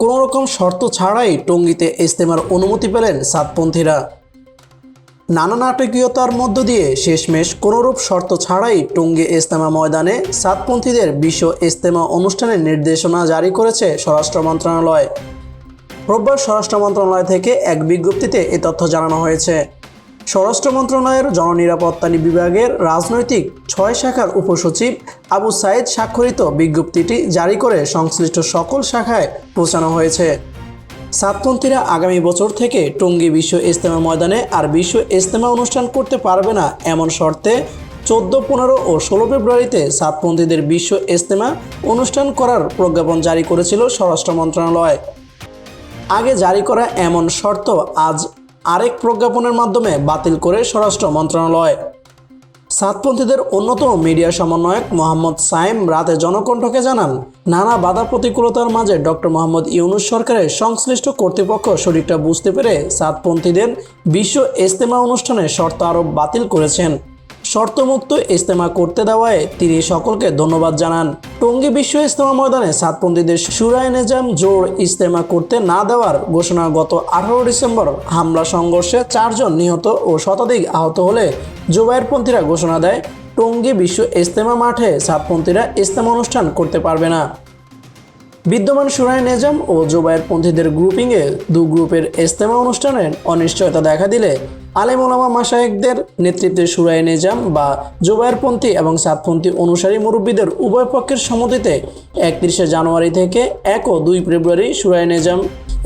কোনো রকম শর্ত ছাড়াই টঙ্গিতে ইজতেমার অনুমতি পেলেন সাতপন্থীরা। নানা নাটকীয়তার মধ্য দিয়ে শেষমেশ কোনোরূপ শর্ত ছাড়াই টঙ্গি ইজতেমা ময়দানে সাতপন্থীদের বিশ্ব ইজতেমা অনুষ্ঠানের নির্দেশনা জারি করেছে স্বরাষ্ট্র মন্ত্রণালয়। রোববার স্বরাষ্ট্র মন্ত্রণালয় থেকে এক বিজ্ঞপ্তিতে এ তথ্য জানানো হয়েছে। স্বরাষ্ট্র মন্ত্রণালয়ের জননিরাপত্তা বিভাগের রাজনৈতিক ছয় শাখার উপসচিব আবু সাইদ স্বাক্ষরিত বিজ্ঞপ্তিটি জারি করে সংশ্লিষ্ট সকল শাখায় পৌঁছানো হয়েছে। সাতপন্থীরা আগামী বছর থেকে টঙ্গী বিশ্ব ইজতেমা ময়দানে আর বিশ্ব ইজতেমা অনুষ্ঠান করতে পারবে না এমন শর্তে চোদ্দ, পনেরো ও ষোলো ফেব্রুয়ারিতে সাতপন্থীদের বিশ্ব ইজতেমা অনুষ্ঠান করার প্রজ্ঞাপন জারি করেছিল স্বরাষ্ট্র মন্ত্রণালয়। আগে জারি করা এমন শর্ত আজ আরেক প্রজ্ঞাপনের মাধ্যমে বাতিল করে স্বরাষ্ট্র মন্ত্রণালয়। সাতপন্থীদের অন্যতম মিডিয়া সমন্বয়ক মোহাম্মদ সাইম রাতে জনকণ্ঠকে জানান, নানা বাধা প্রতিকূলতার মাঝে ডক্টর মোহাম্মদ ইউনুস সরকারের সংশ্লিষ্ট কর্তৃপক্ষ শরীরটা বুঝতে পেরে সাতপন্থীদের বিশ্ব ইস্তেমা অনুষ্ঠানে শর্ত আরোপ বাতিল করেছেন। শর্তমুক্ত ইজতেমা করতে দেওয়ায় তিনি সকলকে ধন্যবাদ জানান। টঙ্গী বিশ্ব ইজতেমা ময়দানে সাতপন্থীদের সুরায় নেজাম জোর ইজতেমা করতে না দেওয়ার ঘোষণা গত আঠারো ডিসেম্বর হামলা সংঘর্ষে চারজন নিহত ও শতাধিক আহত হলে জোবায়েরপন্থীরা ঘোষণা দেয়, টঙ্গী বিশ্ব ইজতেমা মাঠে সাতপন্থীরা ইজতেমা অনুষ্ঠান করতে পারবে না। বিদ্যমান সুরায় নেজাম ও জোবায়ের পন্থীদের গ্রুপিংয়ে দু গ্রুপের ইস্তেমা অনুষ্ঠানের অনিশ্চয়তা দেখা দিলে আলেম ওলামা মাসায়েকদের নেতৃত্বে সুরায় নেজাম বা জোবায়েরপন্থী এবং সাতপন্থী অনুসারী মুরব্বীদের উভয় পক্ষের সম্মতিতে একত্রিশে জানুয়ারি থেকে এক ও দুই ফেব্রুয়ারি সুরায় নেজাম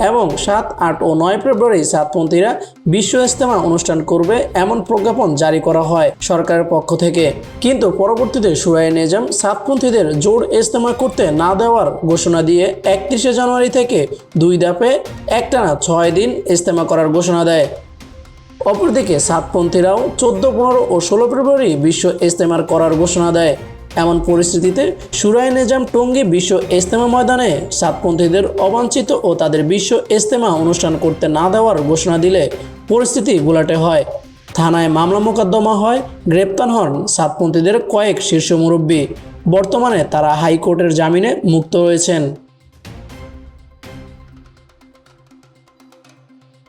এবং সাত, আট ও নয় ফেব্রুয়ারি সাতপন্থীরা বিশ্ব ইজতেমা অনুষ্ঠান করবে এমন প্রজ্ঞাপন জারি করা হয় সরকারের পক্ষ থেকে। কিন্তু পরবর্তীতে সুরায় নেজাম সাতপন্থীদের জোর ইজতেমা করতে না দেওয়ার ঘোষণা দিয়ে একত্রিশে জানুয়ারি থেকে দুই ধাপে একটানা ছয় দিন ইজতেমা করার ঘোষণা দেয়। অপরদিকে সাতপন্থীরাও চোদ্দ, পনেরো ও ষোলো ফেব্রুয়ারি বিশ্ব ইস্তেমার করার ঘোষণা দেয়। এমন পরিস্থিতিতে সুরাই নিজাম টঙ্গী বিশ্ব ইজতেমা ময়দানে সাতপন্থীদের অবাঞ্ছিত ও তাদের বিশ্ব ইজতেমা অনুষ্ঠান করতে না দেওয়ার ঘোষণা দিলে পরিস্থিতি গোলাটে হয়। থানায় মামলা মোকদ্দমা হয়, গ্রেপ্তার হন সাতপন্থীদের কয়েক শীর্ষ মুরব্বী। বর্তমানে তারা হাইকোর্টের জামিনে মুক্ত রয়েছেন।